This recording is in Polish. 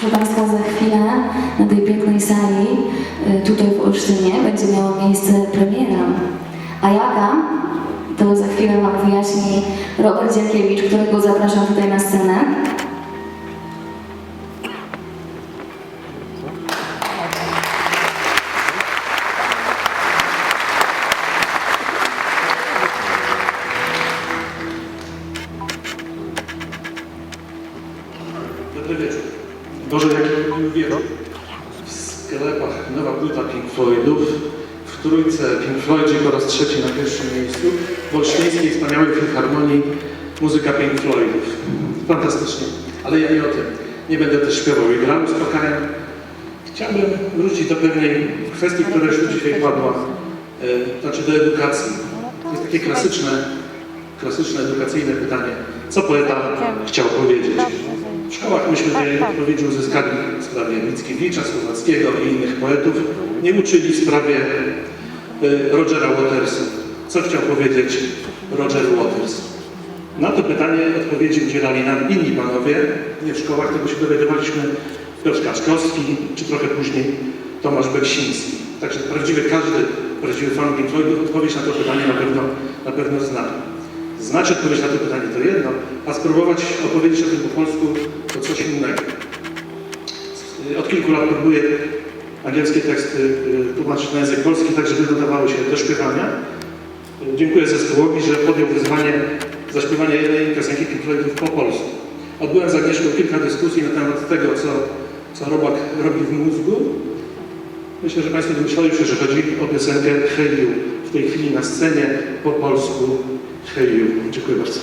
Proszę Państwa, za chwilę na tej pięknej sali, y, tutaj w Olsztynie, będzie miała miejsce premiera. A jaka? To za chwilę Wam wyjaśni Robert Dzielkiewicz, którego zapraszam tutaj na scenę. Dobry wieczór. Boże, jaki miły wieczór. W sklepach nowa płyta Pink Floydów, w trójce Pink Floydzi po raz trzeci na pierwszym miejscu, w Olsztyńskiej Wspaniałej Filharmonii muzyka Pink Floydów. Fantastycznie. Ale ja nie o tym. Nie będę też śpiewał i grał z spokajem. Chciałbym wrócić do pewnej kwestii, która już dzisiaj padła, e, znaczy do edukacji. To jest takie klasyczne, klasyczne edukacyjne pytanie. Co poeta chciał powiedzieć? W szkołach myśmy tej odpowiedzi uzyskali w sprawie Mickiewicza, Słowackiego i innych poetów. Nie uczyli w sprawie y, Rogera Watersa. Co chciał powiedzieć Roger Waters? Na to pytanie odpowiedzi udzielali nam inni panowie. Nie w szkołach, tego się dowiadywaliśmy Piotr Kaczkowski, czy trochę później Tomasz Beksiński. Także prawdziwy, każdy prawdziwy fan Pink odpowiedź na to pytanie na pewno, na pewno zna. Znać odpowiedź na to pytanie to jedno, a spróbować opowiedzieć o tym po polsku to coś innego. Od kilku lat próbuję angielskie teksty y, tłumaczyć na język polski, tak żeby dodawały się do śpiewania. Y, Dziękuję zespołowi, że podjął wyzwanie zaśpiewania jednej piosenki Pink po polsku. Odbyłem z Agnieszką kilka dyskusji na temat tego, co, co robak robi w mózgu. Myślę, że Państwo domyślali się, że chodzi o piosenkę Hey You. W tej chwili na scenie po polsku Hey You. Dziękuję bardzo.